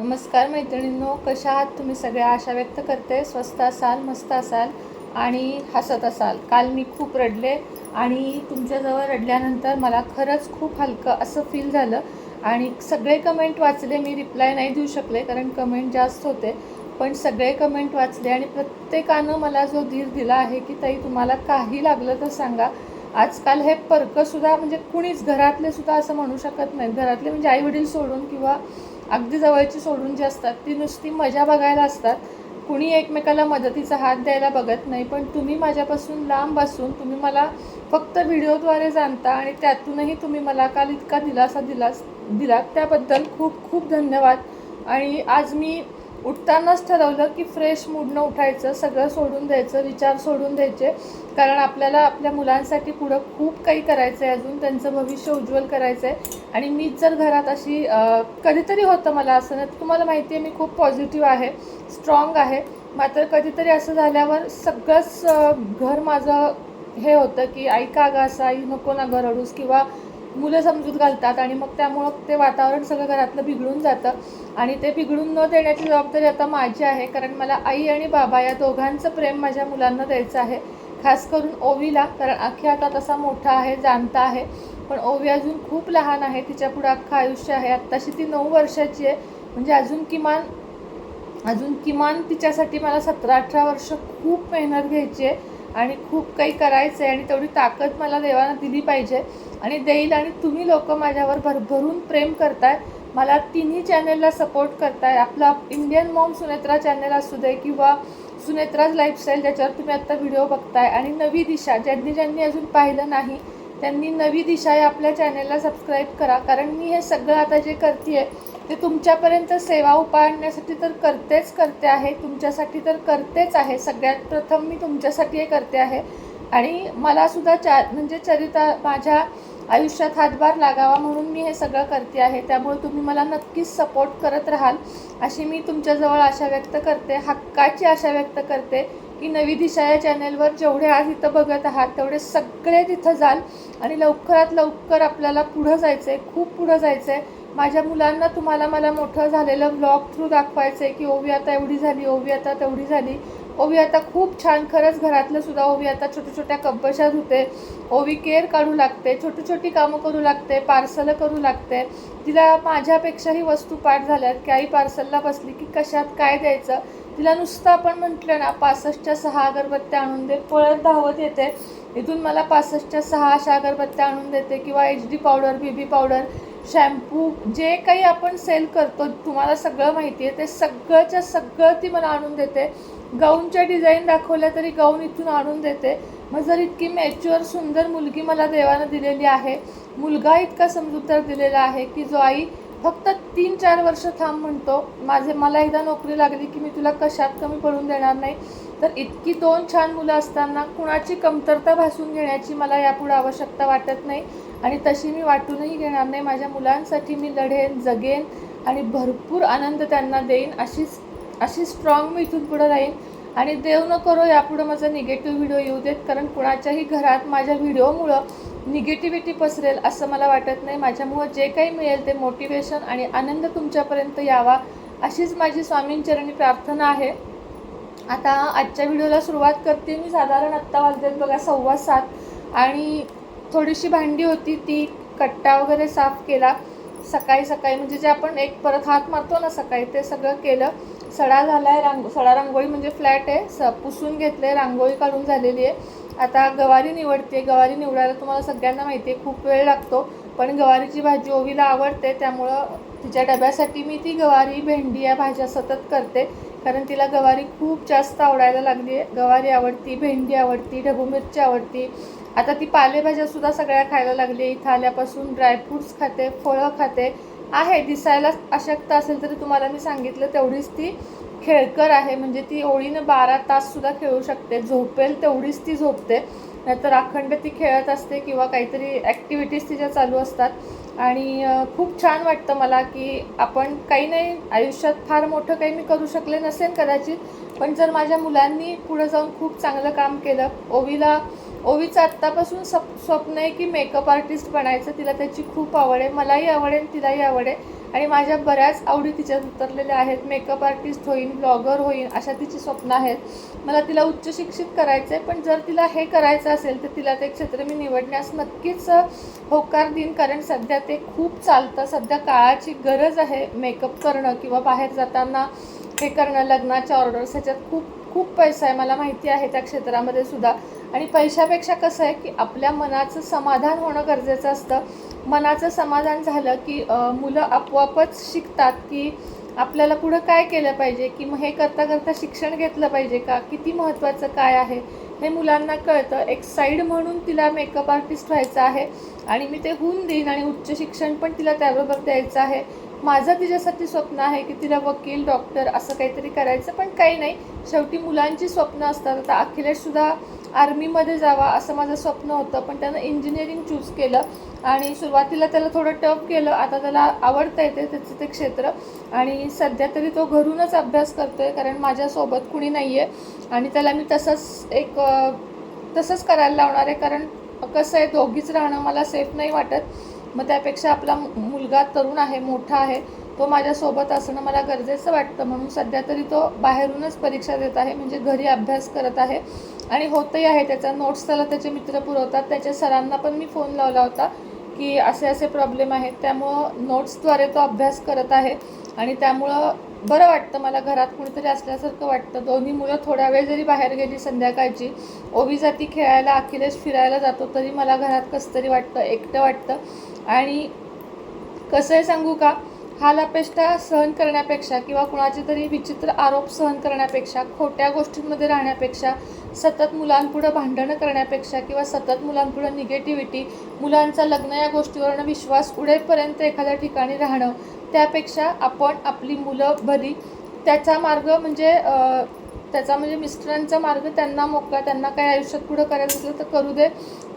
नमस्कार मैत्रिणींनो कशा आहात तुम्ही सगळ्या आशा व्यक्त करते. स्वस्त असाल मस्त असाल आणि हसत असाल. काल मी खूप रडले आणि तुमच्याजवळ रडल्यानंतर मला खरंच खूप हलकं असं फील झालं आणि सगळे कमेंट वाचले. मी रिप्लाय नाही देऊ शकले कारण कमेंट जास्त होते. पण सगळे कमेंट वाचले आणि प्रत्येकानं मला जो धीर दिला आहे की ताई तुम्हाला काही लागलं तर सांगा. आजकाल हे परकंसुद्धा म्हणजे कुणीच घरातले सुद्धा असं म्हणू शकत नाहीत. घरातले म्हणजे आईवडील सोडून किंवा अगदी जवळची सोडून जी असतात ती नुसती मजा बघायला असतात. कुणी एकमेकाला मदतीचा हात द्यायला बघत नाही पण तुम्ही माझ्यापासून लांब असून तुम्ही मला फक्त व्हिडिओद्वारे जाणता आणि त्यातूनही तुम्ही मला काल इतका दिलासा दिलास दिलात त्याबद्दल खूप खूप धन्यवाद. आणि आज मी उठतानाच ठरवलं की फ्रेश मूडनं उठायचं सगळं सोडून द्यायचं विचार सोडून द्यायचे. कारण आपल्याला आपल्या मुलांसाठी पुढं खूप काही करायचं आहे अजून त्यांचं भविष्य उज्ज्वल करायचं आहे आणि मीच जर घरात अशी कधीतरी होतं मला असं नाही तुम्हाला माहिती आहे मी खूप पॉझिटिव्ह आहे स्ट्रॉंग आहे. मात्र कधीतरी असं झाल्यावर सगळंच घर माझं हे होतं की आई का असं आई नको ना घर अडूस किंवा मुलं समजूत घालतात आणि मग त्यामुळं ते वातावरण सगळं घरातलं बिघडून जातं. आणि ते बिघडून न देण्याची जबाबदारी आता माझी आहे कारण मला आई आणि बाबा या दोघांचं प्रेम माझ्या मुलांना द्यायचं आहे. खास करून ओवीला कारण अख्खी आता तसा मोठा आहे जाणता आहे. पण ओवी अजून खूप लहान आहे तिच्या पुढं अख्खं आयुष्य आहे. आत्ताशी ती नऊ वर्षाची आहे. म्हणजे अजून किमान अजून किमान तिच्यासाठी मला सतरा अठरा वर्ष खूप मेहनत घ्यायची आहे आणि खूप काही करायचं आहे आणि तेवढी ताकद मला देवानं दिली पाहिजे. आणि देईल आणि तुम्ही लोक माझ्यावर भरभरून प्रेम करताय. मला तिन्ही चॅनेलला सपोर्ट करताय. आपला इंडियन मॉम सुनेत्रा चॅनेल असू दे किंवा सुनेत्राज लाईफस्टाईल ज्याच्यावर तुम्ही आत्ता व्हिडिओ बघताय. आणि नवी दिशा ज्यांनी ज्यांनी अजून पाहिलं नाही त्यांनी नवी दिशा या आपल्या चॅनेलला सबस्क्राईब करा. कारण मी हे सगळं आता जे करते ते तुमच्यापर्यंत सेवा उपाडण्यासाठी तर करतेच करते आहे. तुमच्यासाठी तर करतेच आहे. सगळ्यात प्रथम मी तुमच्यासाठी हे करते आहे. आणि मलासुद्धा चा म्हणजे चरिता माझ्या आयुष्यात हातभार लागावा म्हणून मी हे सगळं करते आहे. त्यामुळे तुम्ही मला नक्कीच सपोर्ट करत राहाल. अशी मी तुमच्याजवळ आशा व्यक्त करते हक्काची आशा व्यक्त करते की नवी दिशा या चॅनेलवर जेवढे आज इथं बघत आहात तेवढे सगळे तिथं जाल आणि लवकरात लवकर आपल्याला पुढं जायचं आहे खूप पुढं जायचं आहे माझ्या मुलांना तुम्हाला मला मोठं झालेलं ब्लॉग थ्रू दाखवायचं आहे की ओवी आता एवढी झाली ओवी आता तेवढी झाली. ओवी आता खूप छान खरंच घरातलं सुद्धा ओवी आता छोट्या छोट्या कब्बशा धुते ओवी केअर काढू लागते छोटी छोटी कामं करू लागते पार्सलं करू लागते. तिला माझ्यापेक्षाही वस्तू पाठ झाल्यात की आई पार्सलला बसली की कशात काय द्यायचं? तिला नुसतं आपण म्हटलं ना पासष्टच्या सहा अगरबत्त्या आणून दे पळत धावत येते. इथून मला पासष्टच्या सहा अशा अगरबत्त्या आणून देते किंवा H D powder B B powder shampoo जे काही आपण सेल करतो तुम्हाला सगळं माहिती आहे ते सगळंच्या सगळं ती मला आणून देते. गाऊनच्या डिझाईन दाखवल्या तरी गाऊन इथून आणून देते. मग जर इतकी मॅच्युअर सुंदर मुलगी मला देवानं दिलेली आहे मुलगा इतका समजूतदार दिलेला आहे की जो आई फक्त तीन चार वर्ष थांब म्हणतो माझे मला एकदा नोकरी लागली की मी तुला कशात कमी पडून देणार नाही. तर इतकी दोन छान मुलं असताना कुणाची कमतरता भासून घेण्याची मला यापुढे आवश्यकता वाटत नाही. आणि तशी मी वाटूनही घेणार नाही. माझ्या मुलांसाठी मी लढेन जगेन आणि भरपूर आनंद त्यांना देईन अशीच अशी स्ट्रॉंग मी इथून पुढं राहीन. आणि देव न करो यापुढं माझा निगेटिव्ह व्हिडिओ येऊ देत कारण कुणाच्याही घरात माझ्या व्हिडिओमुळं निगेटिव्हिटी पसरेल असं मला वाटत नाही. माझ्यामुळं जे काही मिळेल ते मोटिवेशन आणि आनंद तुमच्यापर्यंत यावा अशीच माझी स्वामींचरणी प्रार्थना आहे. आता आजच्या व्हिडिओला सुरुवात करते. मी साधारण आत्ता वाजलेत बघा सव्वा सात. आणि थोडीशी भांडी होती ती कट्टा वगैरे साफ केला. सकाळी सकाळी म्हणजे जे आपण एक परत हात मारतो ना सकाळी ते सगळं केलं. सडा झाला आहे रांगो सडा रांगोळी म्हणजे फ्लॅट आहे. स पुसून घेतले रांगोळी काढून झालेली आहे. आता गवारी निवडते. गवारी निवडायला तुम्हाला सगळ्यांना माहिती आहे खूप वेळ लागतो. पण गवारीची भाजी ओवीला आवडते. त्यामुळं तिच्या डब्यासाठी मी ती गवारी भेंडी या भाज्या सतत करते. कारण तिला गवारी खूप जास्त आवडायला लागली आहे. गवारी आवडती भेंडी आवडती ढबू मिरची आवडती. आता ती पालेभाज्यासुद्धा सगळ्या खायला लागली आहे. इथं आल्यापासून ड्रायफ्रूट्स खाते फळं खाते. आहे दिसायला अशक्त असेल तरी तुम्हाला मी सांगितलं तेवढीच ती खेळकर आहे. म्हणजे ती ओळीनं बारा ताससुद्धा खेळू शकते. झोपेल तेवढीच ती झोपते. नाहीतर अखंड ती खेळत असते किंवा काहीतरी ॲक्टिव्हिटीज तिच्या चालू असतात. आणि खूप छान वाटतं मला की आपण काही नाही आयुष्यात फार मोठं काही मी करू शकले नसेल कदाचित पण जर माझ्या मुलांनी पुढं जाऊन खूप चांगलं काम केलं ओवीला ओवीचं आत्तापासून सप स्वप्न आहे की मेकअप आर्टिस्ट बनायचं तिला त्याची खूप आवड आहे मलाही आवड आहे आणि तिलाही आवड आहे. आणि माझ्या बऱ्याच आवडी तिच्यात उतरलेल्या आहेत. मेकअप आर्टिस्ट होईन ब्लॉगर होईन अशा तिची स्वप्न आहेत. मला तिला उच्च शिक्षित करायचं आहे पण जर तिला हे करायचं असेल तर तिला ते क्षेत्र मी निवडण्यास नक्कीच होकार देईन. कारण सध्या ते खूप चालतं. सध्या काळाची गरज आहे मेकअप करणं किंवा बाहेर जाताना हे करणं लग्नाच्या ऑर्डर्स ह्याच्यात खूप खूप पैसा आहे. मला माहिती आहे त्या क्षेत्रामध्ये सुद्धा. आणि पैशापेक्षा कसं आहे की आपल्या मनाचं समाधान होणं गरजेचं असतं. मनाचं समाधान झालं की मुलं आपोआपच शिकतात की आपल्याला पुढं काय केलं पाहिजे की मग हे करता करता शिक्षण घेतलं पाहिजे का? किती महत्त्वाचं काय आहे? हे मुलांना कळतं. एक साईड म्हणून तिला मेकअप आर्टिस्ट व्हायचं आहे आणि मी ते होऊन देईन आणि उच्च शिक्षण पण तिला त्याबरोबर द्यायचं आहे. माझं तिच्यासाठी स्वप्न आहे की तिला वकील डॉक्टर असं काहीतरी करायचं पण काही नाही. शेवटी मुलांची स्वप्न असतात. आता अखिलेशसुद्धा आर्मीमध्ये जावा असं माझं स्वप्न होतं पण त्यानं इंजिनिअरिंग चूज केलं आणि सुरुवातीला त्याला थोडं टफ केलं. आता त्याला आवडतं येते त्याचं ते क्षेत्र. आणि सध्या तरी तो घरूनच अभ्यास करतो आहे कारण माझ्यासोबत कुणी नाही आहे आणि त्याला मी तसंच एक तसंच करायला लावणार आहे कारण कसं आहे दोघीच राहणं मला सेफ नाही वाटत. मग त्यापेक्षा आपला मु- मुलगा तरुण आहे मोठा आहे. तो माझ्यासोबत असणं मला गरजेचं वाटतं. म्हणून सध्या तरी तो बाहेरूनच परीक्षा देत आहे. म्हणजे घरी अभ्यास करत आहे. आणि होतही आहे. त्याचा नोट्स त्याला त्याचे मित्र पुरवतात. त्याच्या सरांना पण मी फोन लावला होता की असे असे प्रॉब्लेम आहेत. त्यामुळं नोट्सद्वारे तो अभ्यास करत आहे. आणि त्यामुळं बरं वाटतं मला घरात कुणीतरी असल्यासारखं वाटतं. दोन्ही मुलं थोड्या वेळ जरी बाहेर गेली संध्याकाळची ओवी जाती खेळायला अखिलेश फिरायला जातो तरी मला घरात कसं तरी वाटतं एकटं वाटतं. आणि कसं आहे सांगू का? हालापेष्टा सहन करण्यापेक्षा किंवा कुणाचे तरी विचित्र आरोप सहन करण्यापेक्षा खोट्या गोष्टींमध्ये राहण्यापेक्षा सतत मुलांपुढं भांडणं करण्यापेक्षा किंवा सतत मुलांपुढं निगेटिव्हिटी मुलांचा लग्न या गोष्टीवरनं विश्वास उडेपर्यंत एखाद्या ठिकाणी राहणं त्यापेक्षा आपण आपली मुलं भली. त्याचा मार्ग म्हणजे त्याचा म्हणजे मिस्टरांचा मार्ग त्यांना मोकळा त्यांना काही आयुष्यात पुढं करायचं असलं तर करू दे.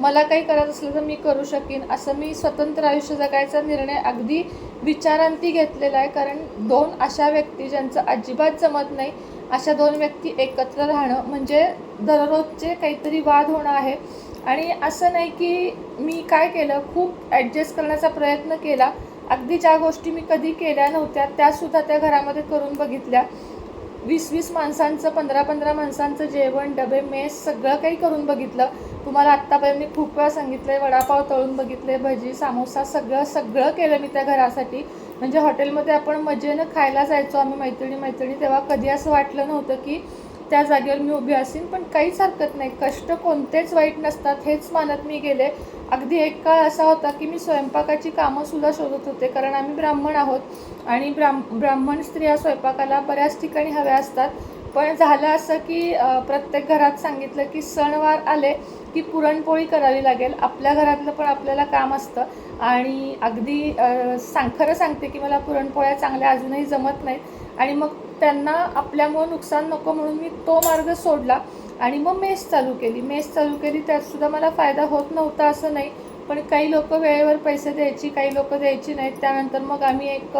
मला काही करायचं असलं तर मी करू शकेन. असं मी स्वतंत्र आयुष्य जगायचा निर्णय अगदी विचारांती घेतलेला आहे. कारण दोन अशा व्यक्ती ज्यांचं अजिबात जमत नाही अशा दोन व्यक्ती एकत्र राहणं म्हणजे दररोजचे काहीतरी वाद होणं आहे. आणि असं नाही की मी काय केलं खूप ॲडजस्ट करण्याचा प्रयत्न केला. अगदी ज्या गोष्टी मी कधी केल्या नव्हत्या त्यासुद्धा त्या घरामध्ये करून बघितल्या. वीस वीस माणसांचं पंधरा पंधरा माणसांचं जेवण डबे मेस सगळं काही करून बघितलं. तुम्हाला आत्तापर्यंत मी खूप वेळा सांगितलं आहे वडापाव तळून बघितले भजी सामोसा सगळं सगळं केलं मी त्या घरासाठी. म्हणजे हॉटेलमध्ये आपण मजेनं खायला जायचो आम्ही मैत्रिणी मैत्रिणी तेव्हा कधी असं वाटलं नव्हतं की त्या जागेवर मी उभी असेन पण काहीच हरकत नाही. कष्ट कोणतेच वाईट नसतात हेच मानत मी गेले. अगदी एक काळ असा होता की मी स्वयंपाकाची कामंसुद्धा शोधत होते कारण आम्ही ब्राह्मण आहोत आणि ब्राह्म ब्राह्मण स्त्रिया स्वयंपाकाला बऱ्याच ठिकाणी हव्या असतात. पण झालं असं की प्रत्येक घरात सांगितलं की सणवार आले की पुरणपोळी करावी लागेल. आपल्या घरातलं पण आपल्याला काम असतं. आणि अगदी सांखरं सांग खरं सांगते की मला पुरणपोळ्या चांगल्या अजूनही जमत नाहीत. आणि मग त्यांना आपल्यामुळं नुकसान नको म्हणून मी तो मार्ग सोडला. आणि मग मेस चालू केली. मेस चालू केली त्यातसुद्धा मला फायदा होत नव्हता असं नाही. पण काही लोक वेळेवर पैसे द्यायची काही लोक द्यायची नाहीत. त्यानंतर मग आम्ही एक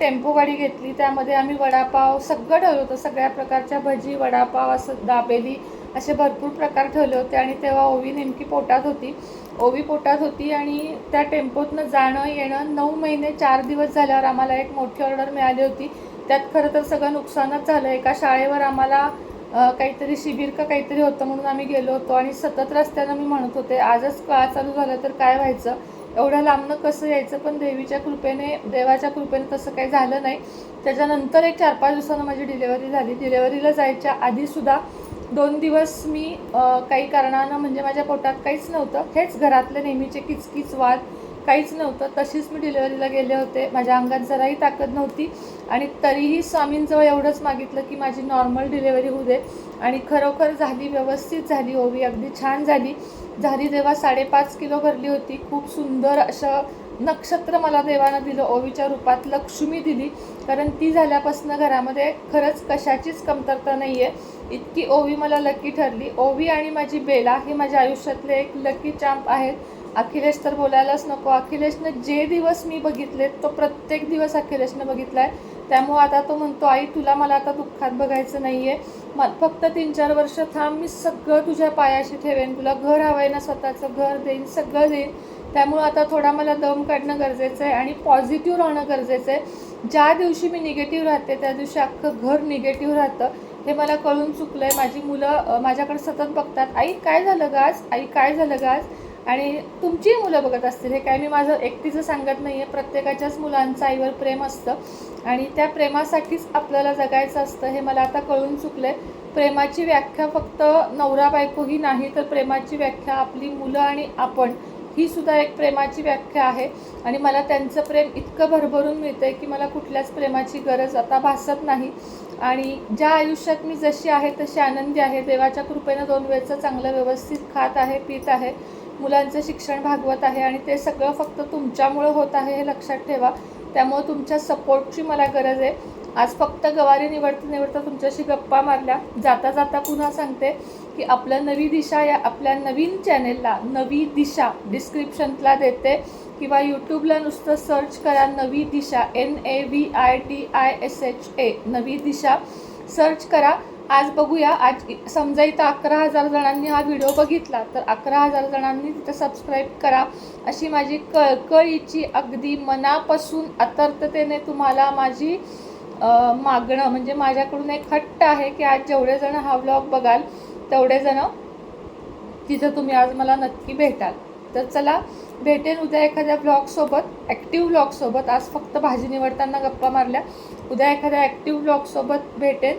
टेम्पो गाडी घेतली. त्यामध्ये आम्ही वडापाव सगळं ठेवलं होतं सगळ्या प्रकारच्या भजी वडापाव असं दाबेली असे भरपूर प्रकार ठेवले होते. आणि तेव्हा ओवी नेमकी पोटात होती. ओवी पोटात होती आणि त्या टेम्पोतनं जाणं येणं नऊ महिने चार दिवस झाल्यावर आम्हाला एक मोठी ऑर्डर मिळाली होती. त्यात खरं तर सगळं नुकसानच झालं. एका शाळेवर आम्हाला काहीतरी शिबिर का काहीतरी होतं म्हणून आम्ही गेलो होतो आणि सतत रस्त्यानं मी म्हणत होते आजच काळ चालू झालं? तर काय व्हायचं? एवढ्या लांबनं कसं यायचं? पण देवीच्या कृपेने देवाच्या कृपेने तसं काही झालं नाही. त्याच्यानंतर एक चार पाच दिवसानं माझी डिलेवरी झाली. डिलेवरीला जायच्या आधीसुद्धा दोन दिवस मी काही कारणानं म्हणजे माझ्या पोटात काहीच नव्हतं. हेच घरातले नेहमीचे किचकिच वाद काहीच नव्हतं. तशीच मी डिलेवरीला गेले होते. माझ्या अंगात जराही ताकद नव्हती. आणि तरीही स्वामींजवळ एवढंच मागितलं की माझी नॉर्मल डिलेवरी होऊ दे. आणि खरोखर झाली व्यवस्थित झाली ओवी अगदी छान झाली. झाली तेव्हा साडेपाच किलो भरली होती. खूप सुंदर असं नक्षत्र मला देवानं दिलं. ओवीच्या रूपात लक्ष्मी दिली. कारण ती झाल्यापासून घरामध्ये खरंच कशाचीच कमतरता नाही आहे इतकी ओवी मला लकी ठरली. ओवी आणि माझी बेला हे माझ्या आयुष्यातले एक लकी चाम्प आहेत. अखिलेश तर बोलायलाच नको. अखिलेशनं जे दिवस मी बघितले तो प्रत्येक दिवस अखिलेशनं बघितला आहे त्यामुळं आता तो म्हणतो आई तुला मला आता दुःखात बघायचं नाही आहे मग फक्त तीन चार वर्ष थांब मी सगळं तुझ्या पायाशी ठेवेन. तुला घर हवं आहे ना स्वतःचं घर देईन सगळं देईन. त्यामुळं आता थोडा मला दम काढणं गरजेचं आहे आणि पॉझिटिव्ह राहणं गरजेचं आहे ज्या दिवशी मी निगेटिव्ह राहते त्या दिवशी अख्खं घर निगेटिव्ह राहतं. हे मला कळून चुकलं आहे माझी मुलं माझ्याकडे सतत बघतात आई काय झालं गाज आई काय झालं गाज आणि तुमचीही मुलं बघत असतील हे काय मी माझं एकटीचं सांगत नाही आहे प्रत्येकाच्याच मुलांचं आईवर प्रेम असतं. आणि त्या प्रेमासाठीच आपल्याला जगायचं असतं हे मला आता कळून चुकलं आहे प्रेमाची व्याख्या फक्त नवरा बायको ही नाही तर प्रेमाची व्याख्या आपली मुलं आणि आपण ही सुद्धा एक प्रेमाची व्याख्या आहे. आणि मला त्यांचं प्रेम इतकं भरभरून मिळतं आहे की मला कुठल्याच प्रेमाची गरज आता भासत नाही. आणि ज्या आयुष्यात मी जशी आहे तशी आनंदी आहे. देवाच्या कृपेनं दोन वेळचं चांगलं व्यवस्थित खात आहे पित आहे. मुलांचं शिक्षण भागवत आहे आणि ते सगळं फक्त तुमच्यामुळं होत आहे हे लक्षात ठेवा. त्यामुळं तुमच्या सपोर्टची मला गरज आहे. आज फक्त गवारी निवडता निवडता तुमच्याशी गप्पा मारल्या. जाता जाता पुन्हा सांगते की आपलं नवी दिशा या आपल्या नवीन चॅनेलला नवी दिशा डिस्क्रिप्शनला देते किंवा यूट्यूबला नुसतं सर्च करा Navi Disha N A V I T I S H A Navi Disha. Search करा. आज बघूया. आज समजा इथं अकरा हजार जणांनी हा व्हिडिओ बघितला तर अकरा हजार जणांनी तिथं सबस्क्राईब करा. अशी माझी कळकळीची अगदी मनापासून अतर्ततेने तुम्हाला माझी मागणं म्हणजे माझ्याकडून एक हट्ट आहे की आज जेवढे जण हा व्लॉग बघाल तेवढे जण तिथं तुम्ही आज मला नक्की भेटाल. तर चला भेटेन उद्या एखाद्या ब्लॉगसोबत ॲक्टिव्ह ब्लॉगसोबत आज फक्त भाजी निवडताना गप्पा मारल्या. उद्या एखाद्या ॲक्टिव्ह ब्लॉगसोबत भेटेन.